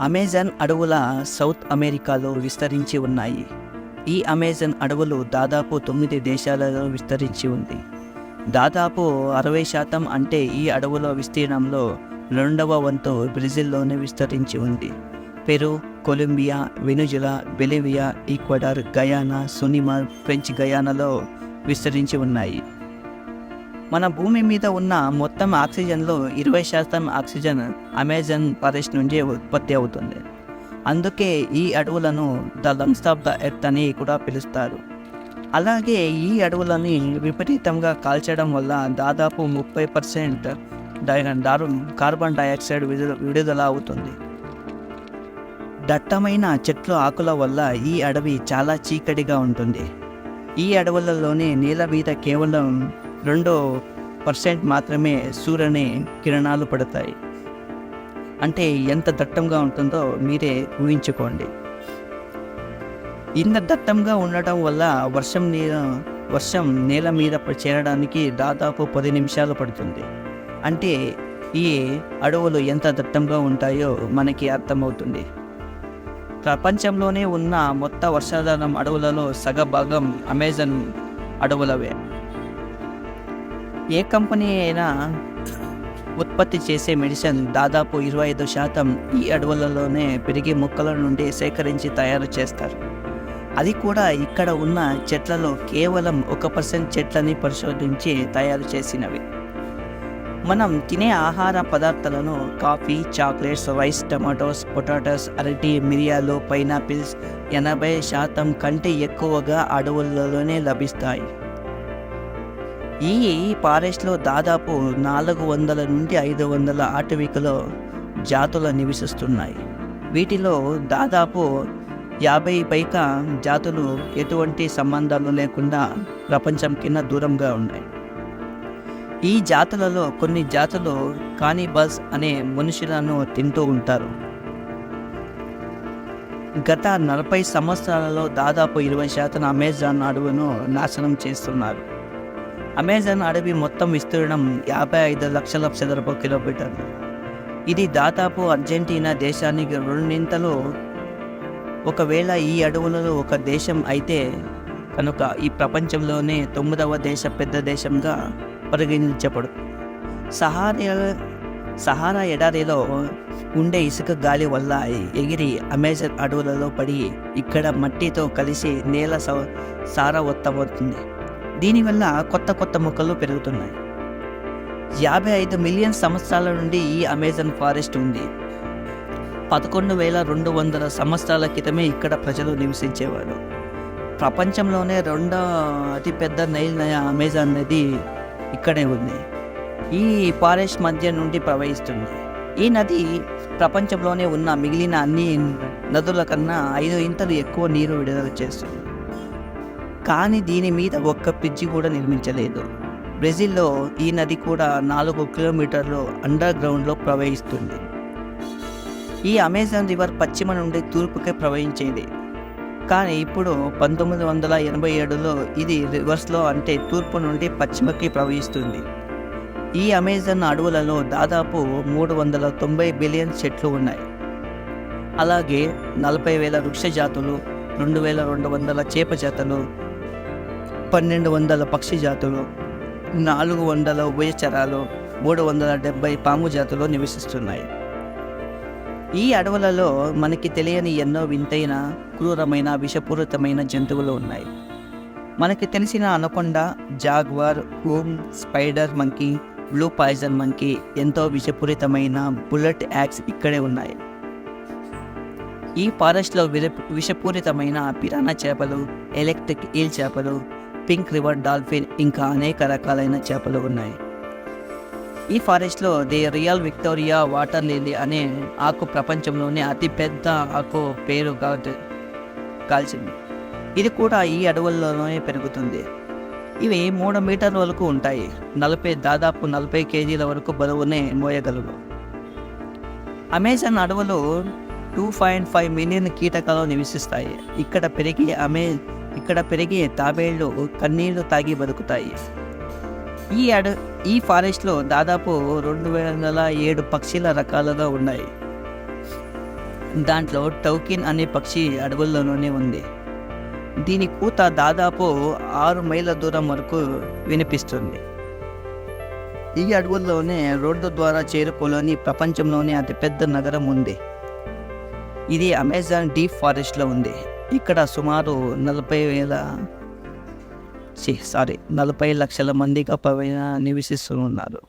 Amazon అడవుల south అమెరికాలో విస్తరించి ఉన్నాయి. ఈ అమెజాన్ అడవులు దాదాపు తొమ్మిది దేశాలలో విస్తరించి ఉంది. దాదాపు అరవై శాతం అంటే ఈ అడవుల విస్తీర్ణంలో రెండవ వంతు బ్రెజిల్లోనే విస్తరించి ఉంది. Peru Colombia Venezuela Bolivia Ecuador Guyana సునిమార్ French గయానాలో విస్తరించి ఉన్నాయి. మన భూమి మీద ఉన్న మొత్తం ఆక్సిజన్లో ఇరవై శాతం ఆక్సిజన్ అమెజాన్ ఫారెస్ట్ నుండి ఉత్పత్తి అవుతుంది. అందుకే ఈ అడవులను the lungs of the earth అని కూడా పిలుస్తారు. అలాగే ఈ అడవులని విపరీతంగా కాల్చడం వల్ల దాదాపు ముప్పై పర్సెంట్ దారు కార్బన్ డైఆక్సైడ్ విడుదల విడుదల అవుతుంది. దట్టమైన చెట్లు ఆకుల వల్ల ఈ అడవి చాలా చీకటిగా ఉంటుంది. ఈ అడవులలోనే నేల మీద కేవలం రెండు పర్సెంట్ మాత్రమే సూర్యుని కిరణాలు పడతాయి. అంటే ఎంత దట్టంగా ఉంటుందో మీరే ఊహించుకోండి. ఇంత దట్టంగా ఉండటం వల్ల వర్షం నీర వర్షం నేల మీద చేరడానికి దాదాపు పది నిమిషాలు పడుతుంది. అంటే ఈ అడవులు ఎంత దట్టంగా ఉంటాయో మనకి అర్థమవుతుంది. ప్రపంచంలోనే ఉన్న మొత్తం వర్షాధారం అడవులలో సగభాగం అమెజాన్ అడవులవే. ఏ కంపెనీ అయినా ఉత్పత్తి చేసే మెడిసిన్ దాదాపు ఇరవై ఐదు శాతం ఈ అడవులలోనే పెరిగే మొక్కల నుండి సేకరించి తయారు చేస్తారు. అది కూడా ఇక్కడ ఉన్న చెట్లలో కేవలం ఒక పర్సెంట్ చెట్లని పరిశోధించి తయారు చేసినవి. మనం తినే ఆహార పదార్థాలను coffee chocolates rice tomatoes potatoes అరటి మిరియాలు పైనాపిల్స్ ఎనభై శాతం కంటే ఎక్కువగా అడవులలోనే లభిస్తాయి. ఈ ఫారెస్ట్లో దాదాపు నాలుగు వందల నుండి ఐదు వందల ఆటవికలో జాతులు నివసిస్తున్నాయి. వీటిలో దాదాపు యాభై పైగా జాతులు ఎటువంటి సంబంధాలు లేకుండా ప్రపంచం కింద దూరంగా ఉన్నాయి. ఈ జాతులలో కొన్ని జాతులు కానిబస్ అనే మనుషులను తింటూ ఉంటారు. గత నలభై సంవత్సరాలలో దాదాపు ఇరవై శాతం అమెజాన్ అడవును నాశనం చేస్తున్నారు. అమెజాన్ అడవి మొత్తం విస్తీర్ణం యాభై ఐదు లక్షల చదరపు కిలోమీటర్లు ఇది దాదాపు అర్జెంటీనా దేశానికి రెండింతలు. ఒకవేళ ఈ అడవులలో ఒక దేశం అయితే కనుక ఈ ప్రపంచంలోనే తొమ్మిదవ దేశ పెద్ద దేశంగా పరిగణించబడుతుంది. సహారా సహారా ఎడారిలో ఉండే ఇసుక గాలి వల్ల ఎగిరి అమెజాన్ అడవులలో పడి ఇక్కడ మట్టితో కలిసి నేల స- సారవత్తమవుతుంది. దీనివల్ల కొత్త కొత్త మొక్కలు పెరుగుతున్నాయి. యాభై ఐదు మిలియన్ సంవత్సరాల నుండి ఈ అమెజాన్ ఫారెస్ట్ ఉంది. పదకొండు వేల రెండు వందల సంవత్సరాల క్రితమే ఇక్కడ ప్రజలు నివసించేవారు. ప్రపంచంలోనే రెండో అతిపెద్ద నైల్ నయ అమెజాన్ నది ఇక్కడే ఉంది. ఈ ఫారెస్ట్ మధ్య నుండి ప్రవహిస్తుంది. ఈ నది ప్రపంచంలోనే ఉన్న మిగిలిన అన్ని నదుల కన్నా ఐదు ఇంతలు ఎక్కువ నీరు విడుదల చేస్తుంది. కానీ దీని మీద ఒక్క బ్రిడ్జి కూడా నిర్మించలేదు. బ్రెజిల్లో ఈ నది కూడా నాలుగు కిలోమీటర్లు అండర్ గ్రౌండ్లో ప్రవహిస్తుంది. ఈ అమెజాన్ రివర్ పశ్చిమ నుండి తూర్పుకే ప్రవహించేది. కానీ ఇప్పుడు పంతొమ్మిది వందల ఎనభై ఏడులో ఇది రివర్స్లో అంటే తూర్పు నుండి పశ్చిమకి ప్రవహిస్తుంది. ఈ అమెజాన్ అడవులలో దాదాపు మూడు వందల తొంభై బిలియన్ చెట్లు ఉన్నాయి. అలాగే నలభై వేల వృక్ష జాతులు రెండు వేల రెండు వందల చేప జాతులు పన్నెండు వందల పక్షి జాతులు నాలుగు వందల ఉభయచరాలు మూడు వందల డెబ్బై పాము జాతులు నివసిస్తున్నాయి. ఈ అడవులలో మనకి తెలియని ఎన్నో వింతైన క్రూరమైన విషపూరితమైన జంతువులు ఉన్నాయి. మనకి తెలిసిన anaconda jaguar whom spider monkey blue poison monkey ఎంతో విషపూరితమైన బుల్లెట్ యాక్స్ ఇక్కడే ఉన్నాయి. ఈ ఫారెస్ట్లో విర విషపూరితమైన పిరానా చేపలు ఎలక్ట్రిక్ ఈల్ చేపలు పింక్ రివర్ డాల్ఫిన్ ఇంకా అనేక రకాలైన చేపలు ఉన్నాయి. ఈ ఫారెస్ట్లో the real Victoria water lily అనే ఆకు ప్రపంచంలోనే అతిపెద్ద ఆకు పేరు కాల్చింది ఇది కూడా ఈ అడవుల్లోనే పెరుగుతుంది. ఇవి మూడు మీటర్ల వరకు ఉంటాయి. నలభై దాదాపు నలభై కేజీల వరకు బరువునే మోయగలవు. అమెజాన్ అడవులు టూ పాయింట్ ఫైవ్ మిలియన్ కీటకాలు నివసిస్తాయి. ఇక్కడ పెరిగి అమె ఇక్కడ పెరిగే తాబేళ్ళు కన్నీళ్ళు తాగి బతుకుతాయి. ఈ అడ ఈ ఫారెస్ట్లో దాదాపు రెండు వందల ఏడు పక్షుల రకాలుగా ఉన్నాయి. దాంట్లో టౌకిన్ అనే పక్షి అడవుల్లోనే ఉంది. దీని కూత దాదాపు ఆరు మైళ్ళ దూరం వరకు వినిపిస్తుంది. ఈ అడవుల్లోనే రోడ్డు ద్వారా చేరుకోలేని ప్రపంచంలోనే అతిపెద్ద నగరం ఉంది. ఇది అమెజాన్ డీప్ ఫారెస్ట్లో ఉంది. ఇక్కడ సుమారు నలభై వేల సారీ నలభై లక్షల మందిగా పైన నివసిస్తూ ఉన్నారు.